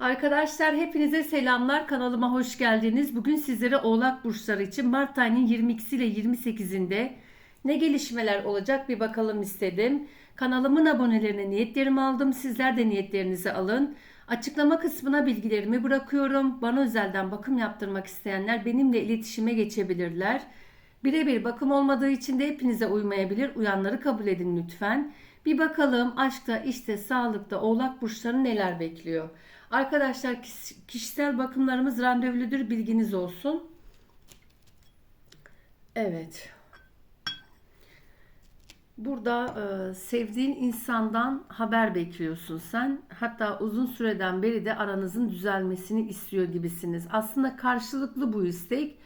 Arkadaşlar hepinize selamlar. Kanalıma hoş geldiniz. Bugün sizlere Oğlak burçları için Mart ayının 22'si ile 28'inde ne gelişmeler olacak bir bakalım istedim. Kanalımın abonelerine niyetlerimi aldım. Sizler de niyetlerinizi alın. Açıklama kısmına bilgilerimi bırakıyorum. Bana özelden bakım yaptırmak isteyenler benimle iletişime geçebilirler. Birebir bakım olmadığı için de hepinize uymayabilir. Uyanları kabul edin lütfen. Bir bakalım aşkta, işte, sağlıkta oğlak burçları neler bekliyor. Arkadaşlar kiş- kişisel bakımlarımız randevuludur bilginiz olsun. Evet. Burada e, sevdiğin insandan haber bekliyorsun sen. Hatta uzun süreden beri de aranızın düzelmesini istiyor gibisiniz. Aslında karşılıklı bu istek.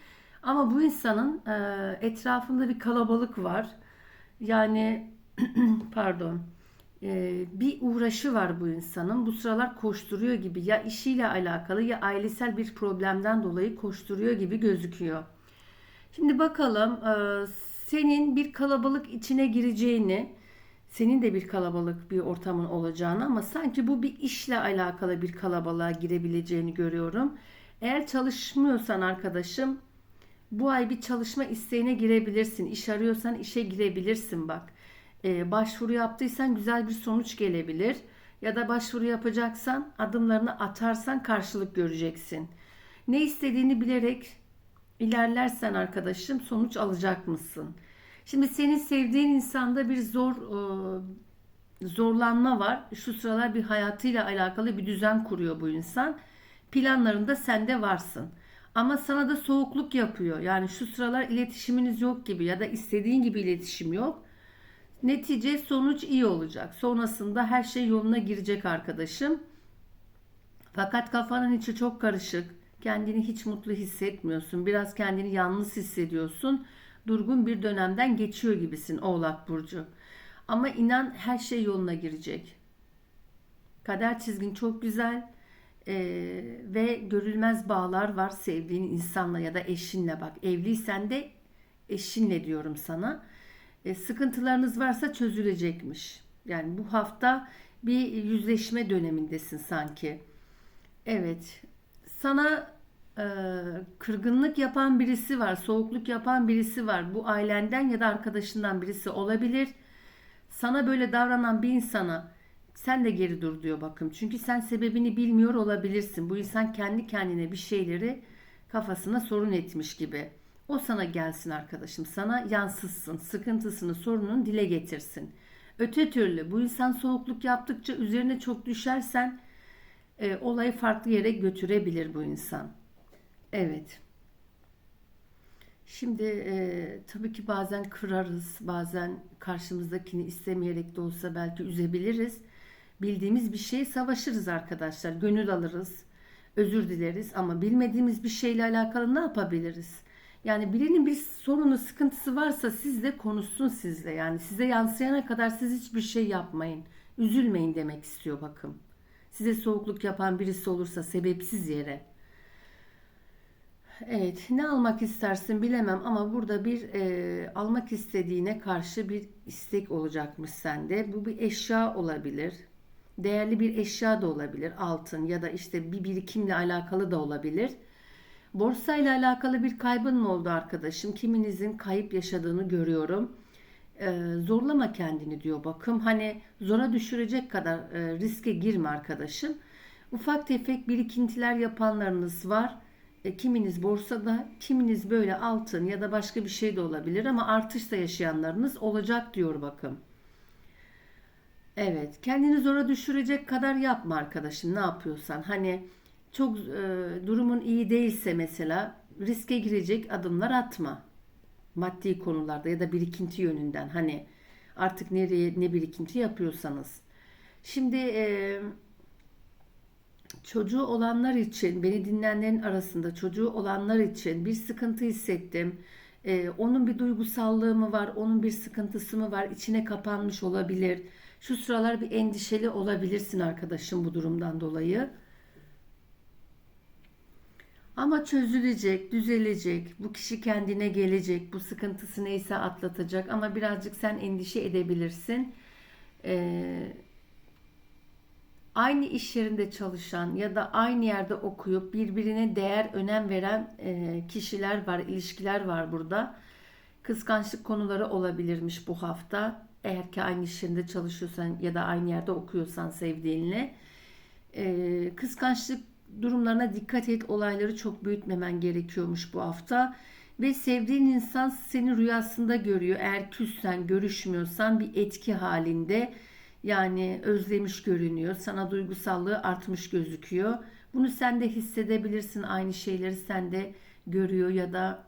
Ama bu insanın e, etrafında bir kalabalık var. Yani pardon e, bir uğraşı var bu insanın. Bu sıralar koşturuyor gibi ya işiyle alakalı ya ailesel bir problemden dolayı koşturuyor gibi gözüküyor. Şimdi bakalım e, senin bir kalabalık içine gireceğini, senin de bir kalabalık bir ortamın olacağını ama sanki bu bir işle alakalı bir kalabalığa girebileceğini görüyorum. Eğer çalışmıyorsan arkadaşım bu ay bir çalışma isteğine girebilirsin. İş arıyorsan işe girebilirsin bak. Ee, başvuru yaptıysan güzel bir sonuç gelebilir. Ya da başvuru yapacaksan adımlarını atarsan karşılık göreceksin. Ne istediğini bilerek ilerlersen arkadaşım sonuç alacak mısın? Şimdi senin sevdiğin insanda bir zor e, zorlanma var. Şu sıralar bir hayatıyla alakalı bir düzen kuruyor bu insan. Planlarında sen de varsın. Ama sana da soğukluk yapıyor. Yani şu sıralar iletişiminiz yok gibi ya da istediğin gibi iletişim yok. Netice sonuç iyi olacak. Sonrasında her şey yoluna girecek arkadaşım. Fakat kafanın içi çok karışık. Kendini hiç mutlu hissetmiyorsun. Biraz kendini yalnız hissediyorsun. Durgun bir dönemden geçiyor gibisin Oğlak Burcu. Ama inan her şey yoluna girecek. Kader çizgin çok güzel. Ee, ve görülmez bağlar var sevdiğin insanla ya da eşinle bak. Evliysen de eşinle diyorum sana. E, sıkıntılarınız varsa çözülecekmiş. Yani bu hafta bir yüzleşme dönemindesin sanki. Evet. Sana e, kırgınlık yapan birisi var, soğukluk yapan birisi var. Bu ailenden ya da arkadaşından birisi olabilir. Sana böyle davranan bir insana sen de geri dur diyor bakım. Çünkü sen sebebini bilmiyor olabilirsin. Bu insan kendi kendine bir şeyleri kafasına sorun etmiş gibi. O sana gelsin arkadaşım. Sana yansıtsın. Sıkıntısını, sorununu dile getirsin. Öte türlü bu insan soğukluk yaptıkça üzerine çok düşersen e, olayı farklı yere götürebilir bu insan. Evet. Şimdi e, tabii ki bazen kırarız, bazen karşımızdakini istemeyerek de olsa belki üzebiliriz. Bildiğimiz bir şeye savaşırız arkadaşlar, gönül alırız, özür dileriz ama bilmediğimiz bir şeyle alakalı ne yapabiliriz? Yani birinin bir sorunu, sıkıntısı varsa sizle konuşsun sizle. Yani size yansıyana kadar siz hiçbir şey yapmayın. Üzülmeyin demek istiyor bakım. Size soğukluk yapan birisi olursa sebepsiz yere. Evet, ne almak istersin bilemem ama burada bir e, almak istediğine karşı bir istek olacakmış sende. Bu bir eşya olabilir. Değerli bir eşya da olabilir. Altın ya da işte bir birikimle alakalı da olabilir. Borsayla alakalı bir kaybın mı oldu arkadaşım? Kiminizin kayıp yaşadığını görüyorum. Ee, zorlama kendini diyor bakım. Hani zora düşürecek kadar e, riske girme arkadaşım. Ufak tefek birikintiler yapanlarınız var. E, kiminiz borsada, kiminiz böyle altın ya da başka bir şey de olabilir ama artışta yaşayanlarınız olacak diyor bakım. Evet, kendini zora düşürecek kadar yapma arkadaşım ne yapıyorsan. Hani çok e, durumun iyi değilse mesela riske girecek adımlar atma. Maddi konularda ya da birikinti yönünden hani artık nereye ne birikinti yapıyorsanız. Şimdi e, çocuğu olanlar için beni dinleyenlerin arasında çocuğu olanlar için bir sıkıntı hissettim. E, onun bir duygusallığı mı var, onun bir sıkıntısı mı var, içine kapanmış olabilir. Şu sıralar bir endişeli olabilirsin arkadaşım bu durumdan dolayı. Ama çözülecek, düzelecek. Bu kişi kendine gelecek. Bu sıkıntısı neyse atlatacak. Ama birazcık sen endişe edebilirsin. Ee, aynı iş yerinde çalışan ya da aynı yerde okuyup birbirine değer, önem veren e, kişiler var, ilişkiler var burada. Kıskançlık konuları olabilirmiş bu hafta. Eğer ki aynı iş yerinde çalışıyorsan ya da aynı yerde okuyorsan sevdiğinle. E, kıskançlık durumlarına dikkat et. Olayları çok büyütmemen gerekiyormuş bu hafta. Ve sevdiğin insan seni rüyasında görüyor. Eğer küssen, görüşmüyorsan bir etki halinde yani özlemiş görünüyor. Sana duygusallığı artmış gözüküyor. Bunu sen de hissedebilirsin. Aynı şeyleri sen de görüyor ya da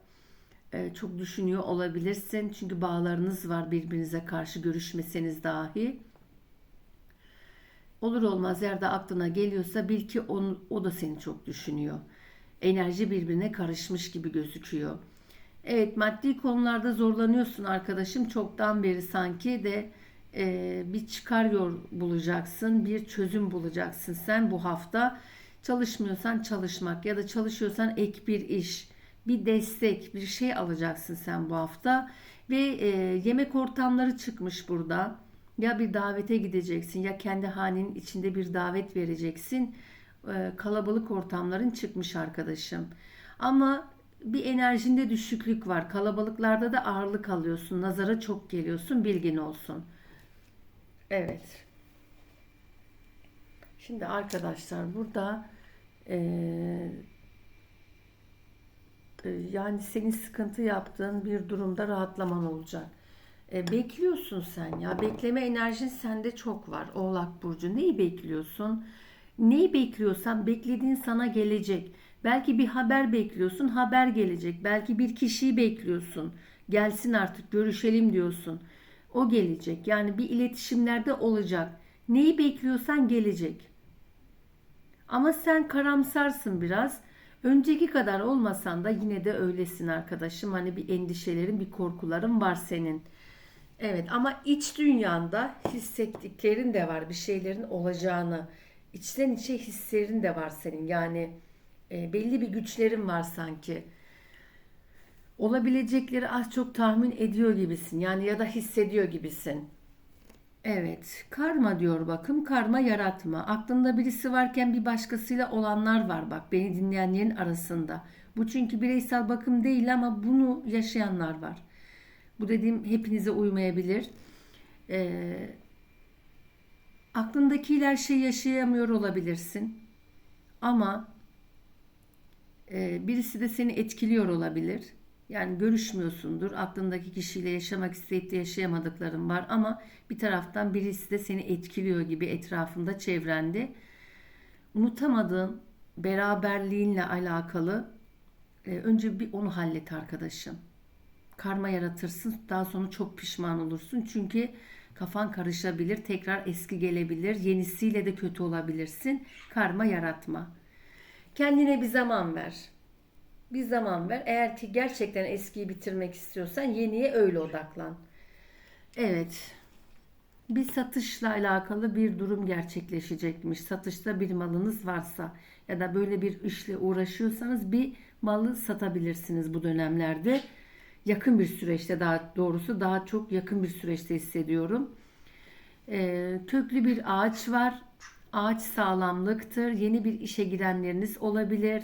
e, çok düşünüyor olabilirsin. Çünkü bağlarınız var birbirinize karşı görüşmeseniz dahi. Olur olmaz yerde aklına geliyorsa bil ki onu, o da seni çok düşünüyor. Enerji birbirine karışmış gibi gözüküyor. Evet maddi konularda zorlanıyorsun arkadaşım. Çoktan beri sanki de e, bir çıkar yol bulacaksın. Bir çözüm bulacaksın sen bu hafta. Çalışmıyorsan çalışmak ya da çalışıyorsan ek bir iş, bir destek, bir şey alacaksın sen bu hafta. Ve e, yemek ortamları çıkmış burada. Ya bir davete gideceksin ya kendi hanenin içinde bir davet vereceksin. E, kalabalık ortamların çıkmış arkadaşım. Ama bir enerjinde düşüklük var. Kalabalıklarda da ağırlık alıyorsun. Nazara çok geliyorsun. Bilgin olsun. Evet. Şimdi arkadaşlar burada eee, e, yani senin sıkıntı yaptığın bir durumda rahatlaman olacak. E, bekliyorsun sen ya. Bekleme enerjin sende çok var. Oğlak Burcu. Neyi bekliyorsun? Neyi bekliyorsan beklediğin sana gelecek. Belki bir haber bekliyorsun, haber gelecek. Belki bir kişiyi bekliyorsun. Gelsin artık görüşelim diyorsun. O gelecek. Yani bir iletişimlerde olacak. Neyi bekliyorsan gelecek. Ama sen karamsarsın biraz. Önceki kadar olmasan da yine de öylesin arkadaşım. Hani bir endişelerin, bir korkuların var senin. Evet ama iç dünyanda hissettiklerin de var. Bir şeylerin olacağını. içten içe hislerin de var senin. Yani e, belli bir güçlerin var sanki. Olabilecekleri az çok tahmin ediyor gibisin. Yani ya da hissediyor gibisin. Evet, karma diyor bakın, karma yaratma. Aklında birisi varken bir başkasıyla olanlar var bak beni dinleyenlerin arasında. Bu çünkü bireysel bakım değil ama bunu yaşayanlar var. Bu dediğim hepinize uymayabilir. Ee, aklındakiler her şey yaşayamıyor olabilirsin. Ama e, birisi de seni etkiliyor olabilir. Yani görüşmüyorsundur. Aklındaki kişiyle yaşamak isteyip de yaşayamadıkların var ama bir taraftan birisi de seni etkiliyor gibi etrafında, çevrende. Unutamadığın beraberliğinle alakalı e, önce bir onu hallet arkadaşım. Karma yaratırsın. Daha sonra çok pişman olursun. Çünkü kafan karışabilir. Tekrar eski gelebilir. Yenisiyle de kötü olabilirsin. Karma yaratma. Kendine bir zaman ver bir zaman ver. Eğer ki gerçekten eskiyi bitirmek istiyorsan yeniye öyle odaklan. Evet. Bir satışla alakalı bir durum gerçekleşecekmiş. Satışta bir malınız varsa ya da böyle bir işle uğraşıyorsanız bir malı satabilirsiniz bu dönemlerde. Yakın bir süreçte daha doğrusu daha çok yakın bir süreçte hissediyorum. Ee, köklü bir ağaç var. Ağaç sağlamlıktır. Yeni bir işe girenleriniz olabilir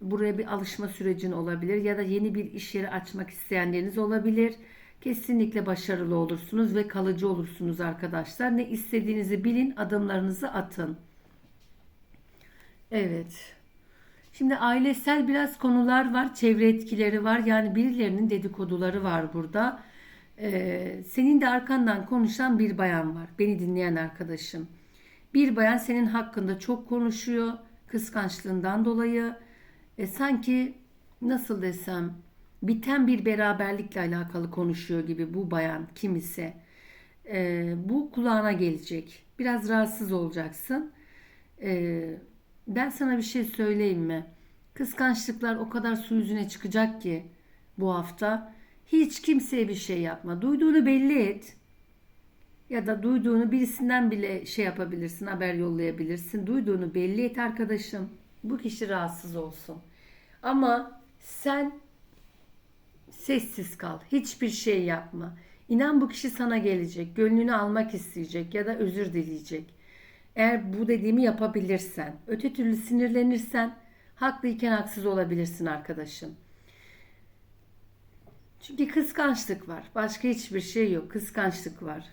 buraya bir alışma sürecin olabilir ya da yeni bir iş yeri açmak isteyenleriniz olabilir. Kesinlikle başarılı olursunuz ve kalıcı olursunuz arkadaşlar. Ne istediğinizi bilin, adımlarınızı atın. Evet. Şimdi ailesel biraz konular var, çevre etkileri var. Yani birilerinin dedikoduları var burada. Ee, senin de arkandan konuşan bir bayan var. Beni dinleyen arkadaşım. Bir bayan senin hakkında çok konuşuyor. Kıskançlığından dolayı e, sanki nasıl desem biten bir beraberlikle alakalı konuşuyor gibi bu bayan kim ise e, bu kulağına gelecek. Biraz rahatsız olacaksın. E, ben sana bir şey söyleyeyim mi? Kıskançlıklar o kadar su yüzüne çıkacak ki bu hafta. Hiç kimseye bir şey yapma. Duyduğunu belli et. Ya da duyduğunu birisinden bile şey yapabilirsin, haber yollayabilirsin. Duyduğunu belli et arkadaşım. Bu kişi rahatsız olsun. Ama sen sessiz kal. Hiçbir şey yapma. İnan bu kişi sana gelecek. Gönlünü almak isteyecek ya da özür dileyecek. Eğer bu dediğimi yapabilirsen, öte türlü sinirlenirsen haklıyken haksız olabilirsin arkadaşım. Çünkü kıskançlık var. Başka hiçbir şey yok. Kıskançlık var.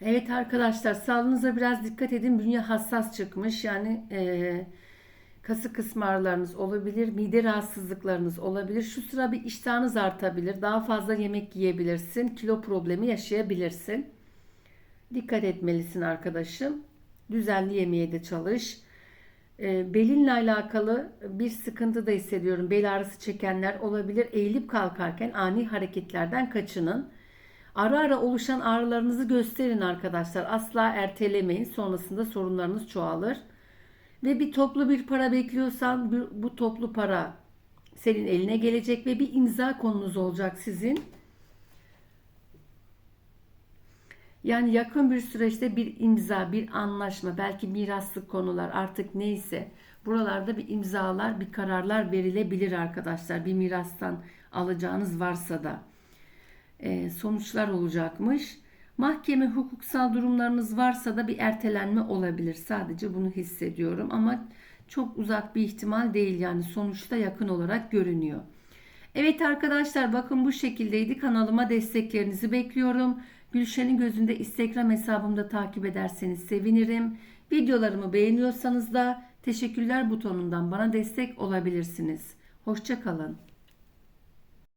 Evet arkadaşlar sağlığınıza biraz dikkat edin. Bünye hassas çıkmış. Yani eee kası kısmı ağrılarınız olabilir. Mide rahatsızlıklarınız olabilir. Şu sıra bir iştahınız artabilir. Daha fazla yemek yiyebilirsin. Kilo problemi yaşayabilirsin. Dikkat etmelisin arkadaşım. Düzenli yemeye de çalış. E, belinle alakalı bir sıkıntı da hissediyorum. Bel ağrısı çekenler olabilir. Eğilip kalkarken ani hareketlerden kaçının. Ara ara oluşan ağrılarınızı gösterin arkadaşlar. Asla ertelemeyin. Sonrasında sorunlarınız çoğalır. Ve bir toplu bir para bekliyorsan bu- toplu para senin eline gelecek ve bir imza konunuz olacak sizin. Yani yakın bir süreçte bir imza, bir anlaşma, belki miraslık konular artık neyse buralarda bir imzalar, bir kararlar verilebilir arkadaşlar. Bir mirastan alacağınız varsa da e, sonuçlar olacakmış. Mahkeme hukuksal durumlarınız varsa da bir ertelenme olabilir. Sadece bunu hissediyorum ama çok uzak bir ihtimal değil yani sonuçta yakın olarak görünüyor. Evet arkadaşlar bakın bu şekildeydi. Kanalıma desteklerinizi bekliyorum. Gülşen'in gözünde Instagram hesabımda takip ederseniz sevinirim. Videolarımı beğeniyorsanız da teşekkürler butonundan bana destek olabilirsiniz. Hoşçakalın.